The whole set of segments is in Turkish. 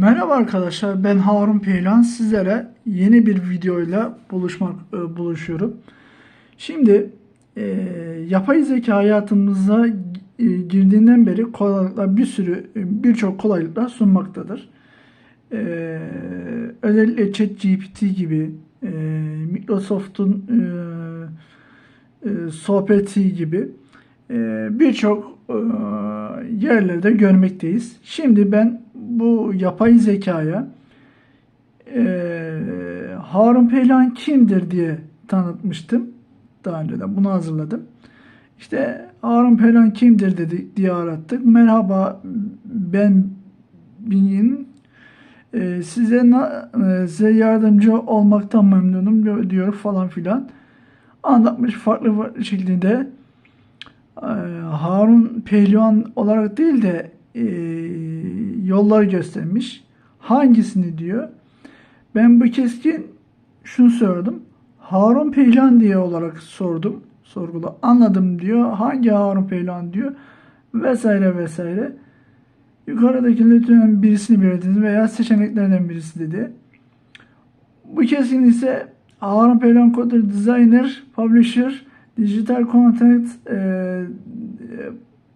Merhaba arkadaşlar ben Harun Peylan sizlere yeni bir videoyla buluşmak e, buluşuyorum. Şimdi e, yapay zeka hayatımıza e, girdiğinden beri kolaylıkla bir sürü e, birçok kolaylıklar sunmaktadır. E, özellikle ChatGPT gibi e, Microsoft'un e, e, sohbeti gibi e, birçok e, yerlerde görmekteyiz. Şimdi ben bu yapay zekaya e, Harun Peylan kimdir diye tanıtmıştım. Daha önceden bunu hazırladım. İşte Harun Peylan kimdir dedi diye arattık. Merhaba ben Bin e, size na- e, size yardımcı olmaktan memnunum diyor falan filan. Anlatmış farklı farklı şekilde e, Harun Pehlivan olarak değil de e, yolları göstermiş. Hangisini diyor. Ben bu keskin şunu sordum. Harun Pehlivan diye olarak sordum. Sorgula anladım diyor. Hangi Harun Pehlivan diyor. Vesaire vesaire. Yukarıdaki lütfen birisini belirtiniz veya seçeneklerden birisi dedi. Bu kesin ise Harun Pehlivan Coder Designer, Publisher, Digital Content e, e,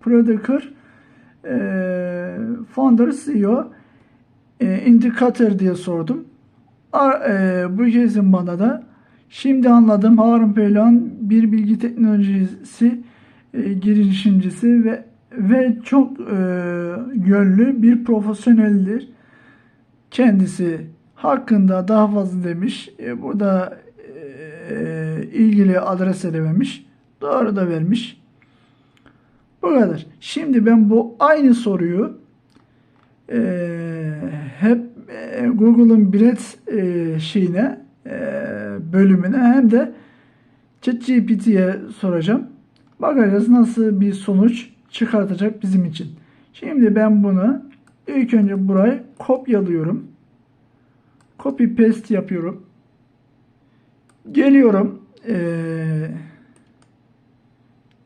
Producer, Founder, CEO, e, Indicator diye sordum. A- e, bu kesin bana da şimdi anladım Harun Pehlivan bir bilgi teknolojisi e, girişimcisi ve ve çok e, yönlü bir profesyoneldir. Kendisi hakkında daha fazla demiş. E, burada e, ilgili adres verememiş. Doğru da vermiş. Bu kadar. Şimdi ben bu aynı soruyu e, hep e, Google'ın bilet e, şeyine e, bölümüne hem de ChatGPT'ye soracağım. Bakacağız nasıl bir sonuç çıkartacak bizim için. Şimdi ben bunu ilk önce burayı kopyalıyorum. Copy paste yapıyorum. Geliyorum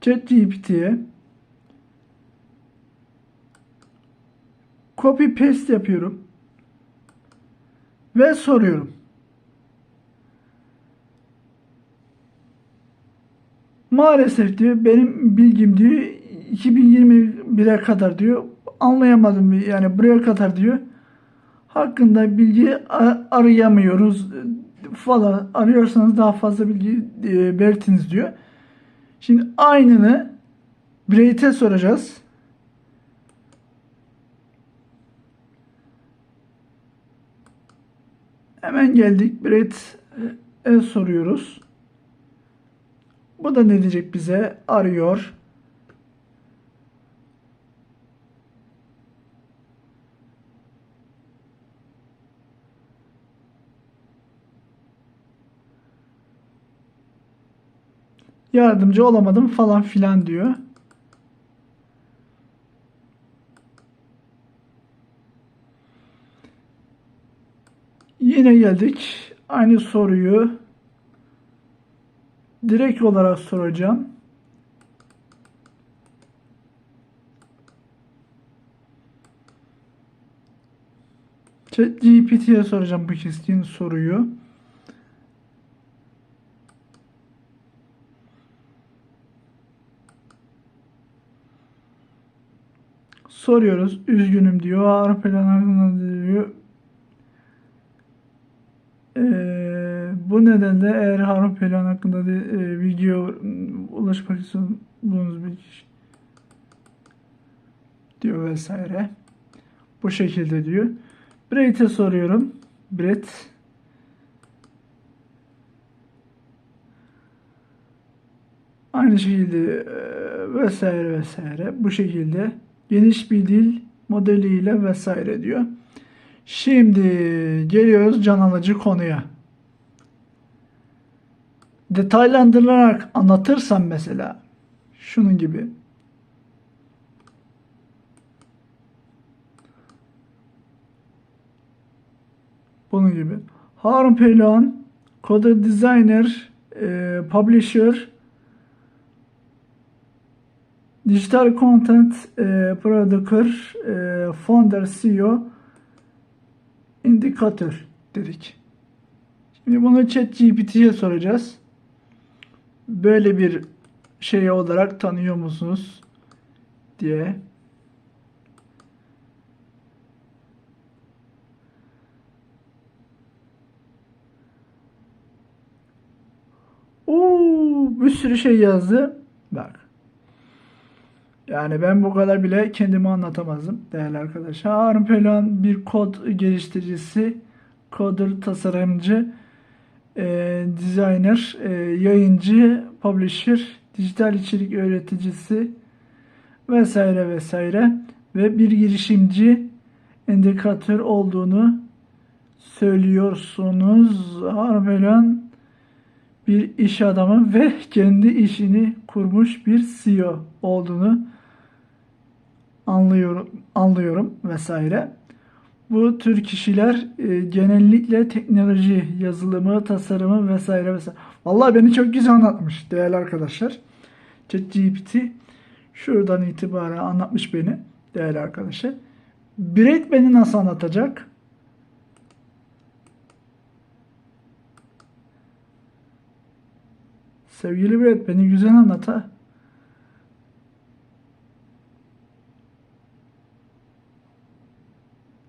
ChatGPT'ye copy paste yapıyorum ve soruyorum. Maalesef diyor benim bilgim diyor 2021'e kadar diyor anlayamadım yani buraya kadar diyor hakkında bilgi arayamıyoruz falan arıyorsanız daha fazla bilgi e, belirtiniz diyor. Şimdi aynını Braid'e soracağız. Hemen geldik Braid'e soruyoruz. Bu da ne diyecek bize? Arıyor. Yardımcı olamadım falan filan diyor. Yine geldik. Aynı soruyu direkt olarak soracağım. ChatGPT'ye soracağım bu keskin soruyu. Soruyoruz. Üzgünüm diyor. Ağrı plan hakkında diyor. Ee, bu nedenle eğer Harun Pehlivan hakkında de, e, video ulaşmak istiyorsanız bir kişi diyor vesaire. Bu şekilde diyor. Brett'e soruyorum. Brett aynı şekilde e, vesaire vesaire bu şekilde geniş bir dil modeliyle vesaire diyor. Şimdi geliyoruz can alıcı konuya. Detaylandırılarak anlatırsam mesela şunun gibi. Bunun gibi. Harun Pehlivan, Coder Designer, e, Publisher, Digital Content e, Producer, e, Founder, CEO, indikatör dedik. Şimdi bunu ChatGPT'ye soracağız. Böyle bir şey olarak tanıyor musunuz diye. Oo, bir sürü şey yazdı. Bak. Yani ben bu kadar bile kendimi anlatamazdım değerli arkadaşlar. Harun Pelan bir kod geliştiricisi, coder, tasarımcı, e, designer, e, yayıncı, publisher, dijital içerik öğreticisi vesaire vesaire ve bir girişimci indikatör olduğunu söylüyorsunuz. Harun Pelan bir iş adamı ve kendi işini kurmuş bir CEO olduğunu anlıyorum, anlıyorum vesaire. Bu tür kişiler e, genellikle teknoloji, yazılımı, tasarımı vesaire vesaire. Vallahi beni çok güzel anlatmış değerli arkadaşlar. ChatGPT şuradan itibaren anlatmış beni değerli arkadaşlar. Brad beni nasıl anlatacak? Sevgili Brad beni güzel anlat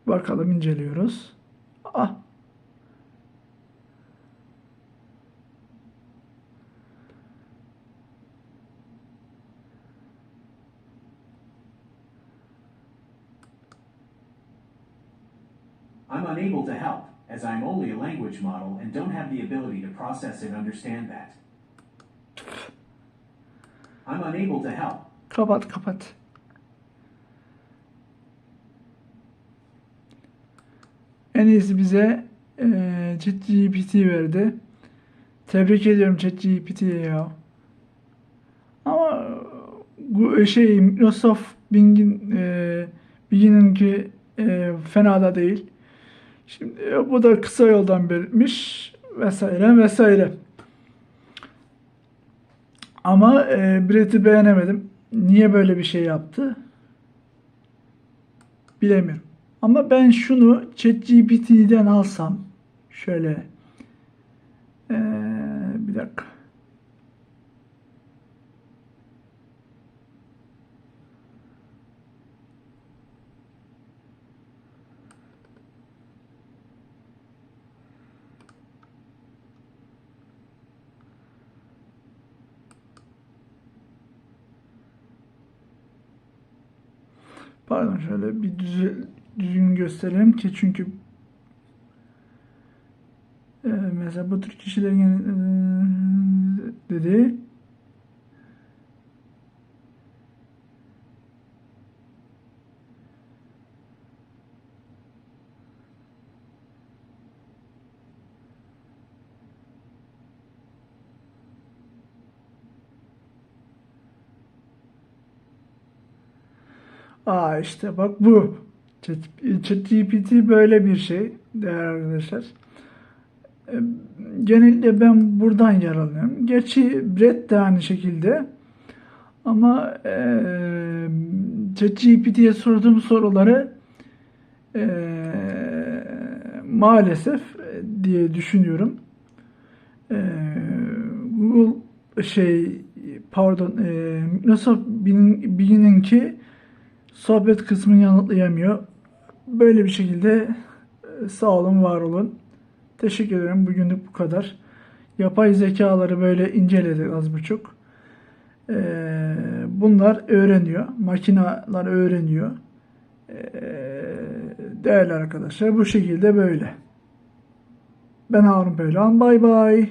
Bakalım inceliyoruz. Ah. I'm unable to help, as I'm only a language model and don't have the ability to process and understand that. I'm unable to help. Kapat kapat. En iyisi bize eee ChatGPT verdi. Tebrik ediyorum ChatGPT'ye ya. Ama bu şey Microsoft Bing'in eee Bing'inki eee fena da değil. Şimdi e, bu da kısa yoldan belirtmiş vesaire vesaire. Ama e, Brett'i beğenemedim. Niye böyle bir şey yaptı? Bilemiyorum. Ama ben şunu ChatGPT'den alsam şöyle e, bir dakika. Pardon şöyle bir düze, düzgün gösterelim ki çünkü e, mesela bu tür kişilerin e, dedi Aa işte bak bu. Chat- ChatGPT böyle bir şey değerli arkadaşlar. E, Genellikle ben buradan yararlanıyorum. Gerçi Brett de aynı şekilde. Ama e, sorduğum soruları e, maalesef e, diye düşünüyorum. E, Google şey pardon e, Microsoft Bing- Bing'inki sohbet kısmını yanıtlayamıyor. Böyle bir şekilde e, sağ olun, var olun. Teşekkür ederim. Bugünlük bu kadar. Yapay zekaları böyle inceledik az buçuk. Ee, bunlar öğreniyor. Makineler öğreniyor. Ee, değerli arkadaşlar bu şekilde böyle. Ben Harun Peylan. Bay bay.